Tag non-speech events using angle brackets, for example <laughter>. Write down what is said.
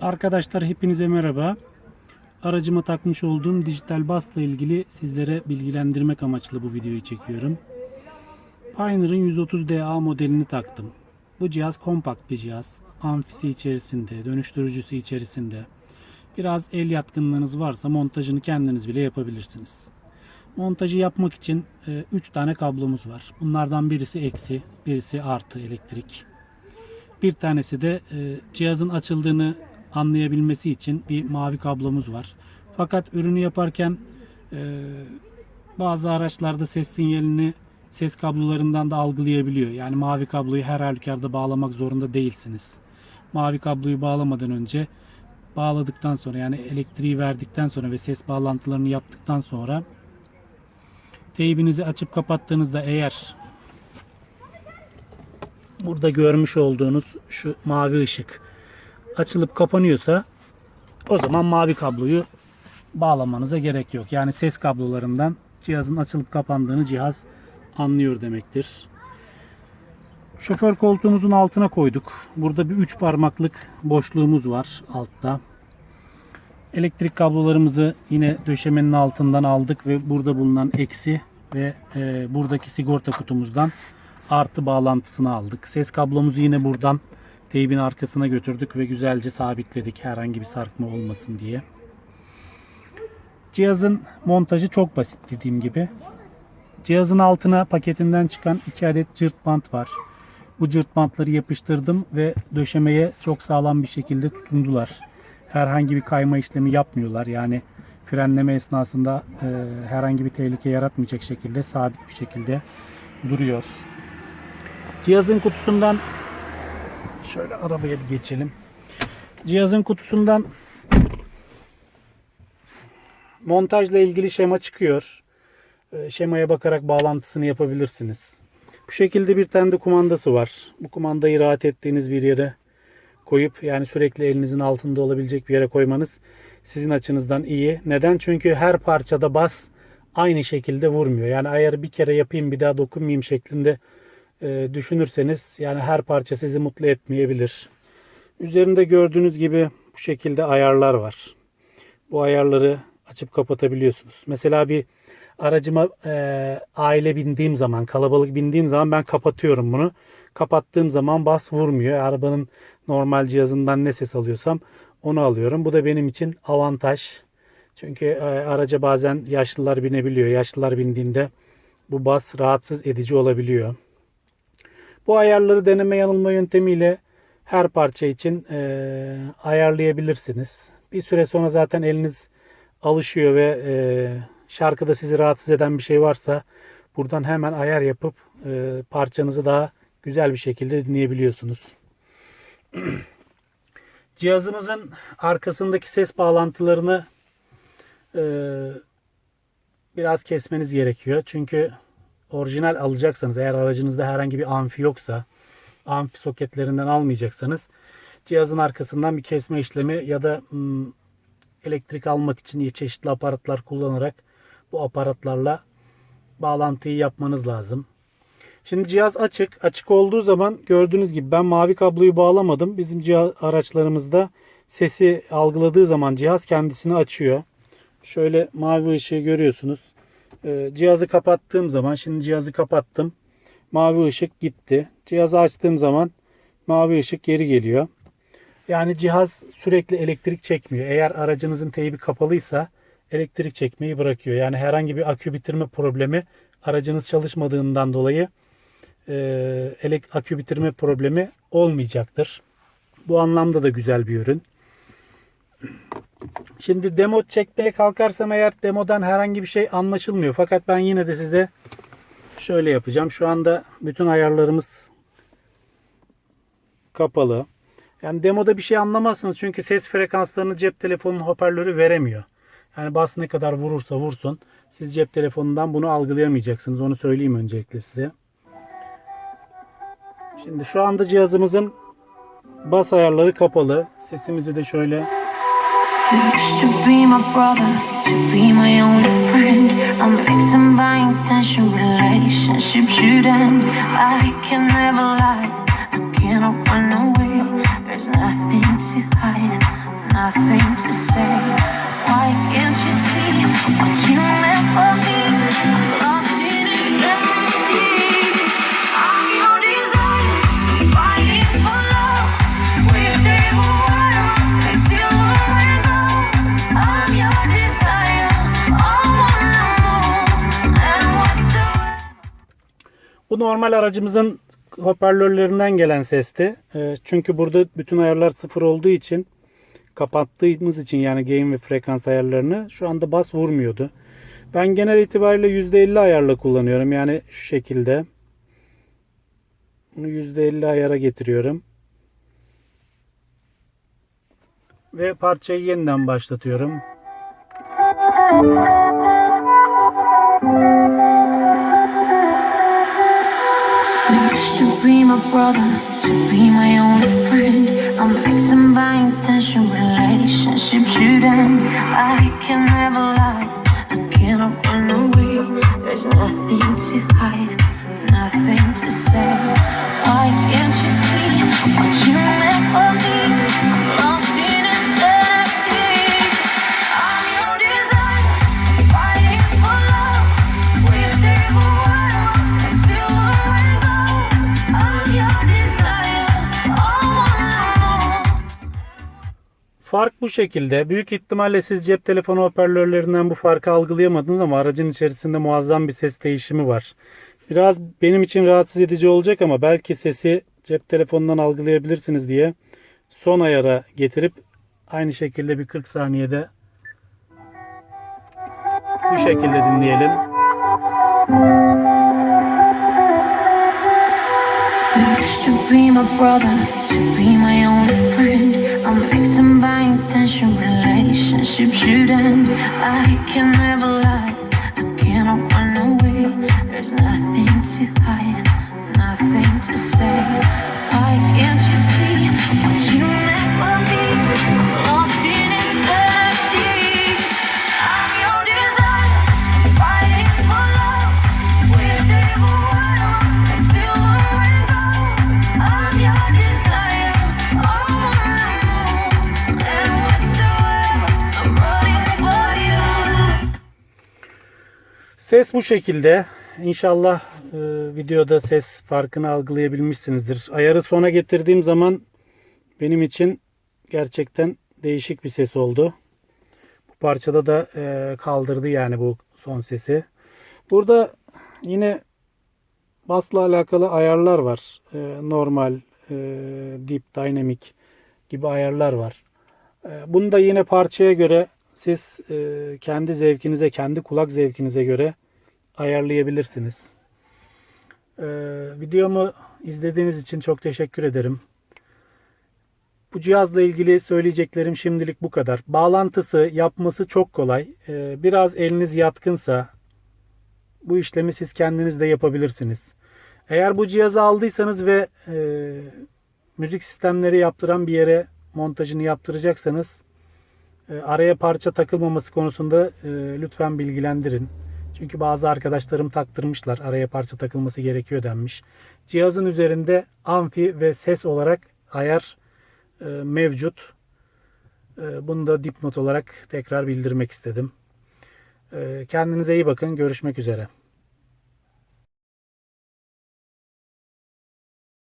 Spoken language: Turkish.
Arkadaşlar hepinize merhaba. Aracıma takmış olduğum dijital basla ilgili sizlere bilgilendirmek amaçlı bu videoyu çekiyorum. Pioneer'ın 130DA modelini taktım. Bu cihaz kompakt bir cihaz. Amfisi içerisinde, dönüştürücüsü içerisinde. Biraz el yatkınlığınız varsa montajını kendiniz bile yapabilirsiniz. Montajı yapmak için 3 tane kablomuz var. Bunlardan birisi eksi, birisi artı elektrik. Bir tanesi de e, cihazın açıldığını anlayabilmesi için bir mavi kablomuz var. Fakat ürünü yaparken e, bazı araçlarda ses sinyalini ses kablolarından da algılayabiliyor. Yani mavi kabloyu her halükarda bağlamak zorunda değilsiniz. Mavi kabloyu bağlamadan önce bağladıktan sonra yani elektriği verdikten sonra ve ses bağlantılarını yaptıktan sonra teybinizi açıp kapattığınızda eğer burada görmüş olduğunuz şu mavi ışık açılıp kapanıyorsa o zaman mavi kabloyu bağlamanıza gerek yok. Yani ses kablolarından cihazın açılıp kapandığını cihaz anlıyor demektir. Şoför koltuğumuzun altına koyduk. Burada bir 3 parmaklık boşluğumuz var altta. Elektrik kablolarımızı yine döşemenin altından aldık ve burada bulunan eksi ve e, buradaki sigorta kutumuzdan artı bağlantısını aldık. Ses kablomuzu yine buradan teybin arkasına götürdük ve güzelce sabitledik herhangi bir sarkma olmasın diye. Cihazın montajı çok basit dediğim gibi. Cihazın altına paketinden çıkan 2 adet cırt bant var. Bu cırt bantları yapıştırdım ve döşemeye çok sağlam bir şekilde tutundular. Herhangi bir kayma işlemi yapmıyorlar. Yani frenleme esnasında e, herhangi bir tehlike yaratmayacak şekilde sabit bir şekilde duruyor. Cihazın kutusundan şöyle arabaya bir geçelim. Cihazın kutusundan montajla ilgili şema çıkıyor. E, Şemaya bakarak bağlantısını yapabilirsiniz. Bu şekilde bir tane de kumandası var. Bu kumandayı rahat ettiğiniz bir yere koyup yani sürekli elinizin altında olabilecek bir yere koymanız sizin açınızdan iyi. Neden? Çünkü her parçada bas aynı şekilde vurmuyor. Yani ayarı bir kere yapayım bir daha dokunmayayım şeklinde e, düşünürseniz yani her parça sizi mutlu etmeyebilir. Üzerinde gördüğünüz gibi bu şekilde ayarlar var. Bu ayarları açıp kapatabiliyorsunuz. Mesela bir aracıma e, aile bindiğim zaman, kalabalık bindiğim zaman ben kapatıyorum bunu. Kapattığım zaman bas vurmuyor. Arabanın normal cihazından ne ses alıyorsam onu alıyorum. Bu da benim için avantaj. Çünkü e, araca bazen yaşlılar binebiliyor. Yaşlılar bindiğinde bu bas rahatsız edici olabiliyor. Bu ayarları deneme yanılma yöntemiyle her parça için e, ayarlayabilirsiniz. Bir süre sonra zaten eliniz alışıyor ve e, şarkıda sizi rahatsız eden bir şey varsa buradan hemen ayar yapıp e, parçanızı daha güzel bir şekilde dinleyebiliyorsunuz. <clears throat> Cihazımızın arkasındaki ses bağlantılarını e, biraz kesmeniz gerekiyor. Çünkü orijinal alacaksanız eğer aracınızda herhangi bir amfi yoksa amfi soketlerinden almayacaksanız cihazın arkasından bir kesme işlemi ya da hmm, elektrik almak için çeşitli aparatlar kullanarak bu aparatlarla bağlantıyı yapmanız lazım. Şimdi cihaz açık. Açık olduğu zaman gördüğünüz gibi ben mavi kabloyu bağlamadım. Bizim cihaz araçlarımızda sesi algıladığı zaman cihaz kendisini açıyor. Şöyle mavi ışığı görüyorsunuz. Ee, cihazı kapattığım zaman şimdi cihazı kapattım. Mavi ışık gitti. Cihazı açtığım zaman mavi ışık geri geliyor. Yani cihaz sürekli elektrik çekmiyor. Eğer aracınızın teybi kapalıysa elektrik çekmeyi bırakıyor. Yani herhangi bir akü bitirme problemi aracınız çalışmadığından dolayı e, elek, akü bitirme problemi olmayacaktır. Bu anlamda da güzel bir ürün. Şimdi demo çekmeye kalkarsam eğer demodan herhangi bir şey anlaşılmıyor. Fakat ben yine de size şöyle yapacağım. Şu anda bütün ayarlarımız kapalı. Yani demoda bir şey anlamazsınız çünkü ses frekanslarını cep telefonunun hoparlörü veremiyor. Yani bas ne kadar vurursa vursun siz cep telefonundan bunu algılayamayacaksınız. Onu söyleyeyim öncelikle size. Şimdi şu anda cihazımızın bas ayarları kapalı. Sesimizi de şöyle You used to be my brother, to be my only friend. I'm victim by intention, relationship should end. I can never lie, I cannot run away. There's nothing to hide. nothing to say. Why can't you see what you meant Normal aracımızın hoparlörlerinden gelen sesti. Ee, Çünkü burada bütün ayarlar sıfır olduğu için kapattığımız için yani gain ve frekans ayarlarını şu anda bas vurmuyordu. Ben genel itibariyle %50 ayarla kullanıyorum. Yani şu şekilde. Bunu %50 ayara getiriyorum. Ve parçayı yeniden başlatıyorum. You used to be my brother, to be my only friend. I'm a victim by intention, relationships should end. I can never lie, I cannot run away. There's nothing to hide, nothing to say. Why can't you see what you meant for me? Fark bu şekilde. Büyük ihtimalle siz cep telefonu hoparlörlerinden bu farkı algılayamadınız ama aracın içerisinde muazzam bir ses değişimi var. Biraz benim için rahatsız edici olacak ama belki sesi cep telefonundan algılayabilirsiniz diye son ayara getirip aynı şekilde bir 40 saniyede bu şekilde dinleyelim. Used to be my brother, to be my only children I can Ses bu şekilde. İnşallah e, videoda ses farkını algılayabilmişsinizdir. Ayarı sona getirdiğim zaman benim için gerçekten değişik bir ses oldu. Bu parçada da e, kaldırdı yani bu son sesi. Burada yine basla alakalı ayarlar var. E, normal, e, deep, dynamic gibi ayarlar var. E, bunu da yine parçaya göre siz e, kendi zevkinize, kendi kulak zevkinize göre ayarlayabilirsiniz. E, videomu izlediğiniz için çok teşekkür ederim. Bu cihazla ilgili söyleyeceklerim şimdilik bu kadar. Bağlantısı, yapması çok kolay. E, biraz eliniz yatkınsa bu işlemi siz kendiniz de yapabilirsiniz. Eğer bu cihazı aldıysanız ve e, müzik sistemleri yaptıran bir yere montajını yaptıracaksanız araya parça takılmaması konusunda e, lütfen bilgilendirin. Çünkü bazı arkadaşlarım taktırmışlar araya parça takılması gerekiyor denmiş. Cihazın üzerinde amfi ve ses olarak ayar e, mevcut. E, bunu da dipnot olarak tekrar bildirmek istedim. E, kendinize iyi bakın. Görüşmek üzere.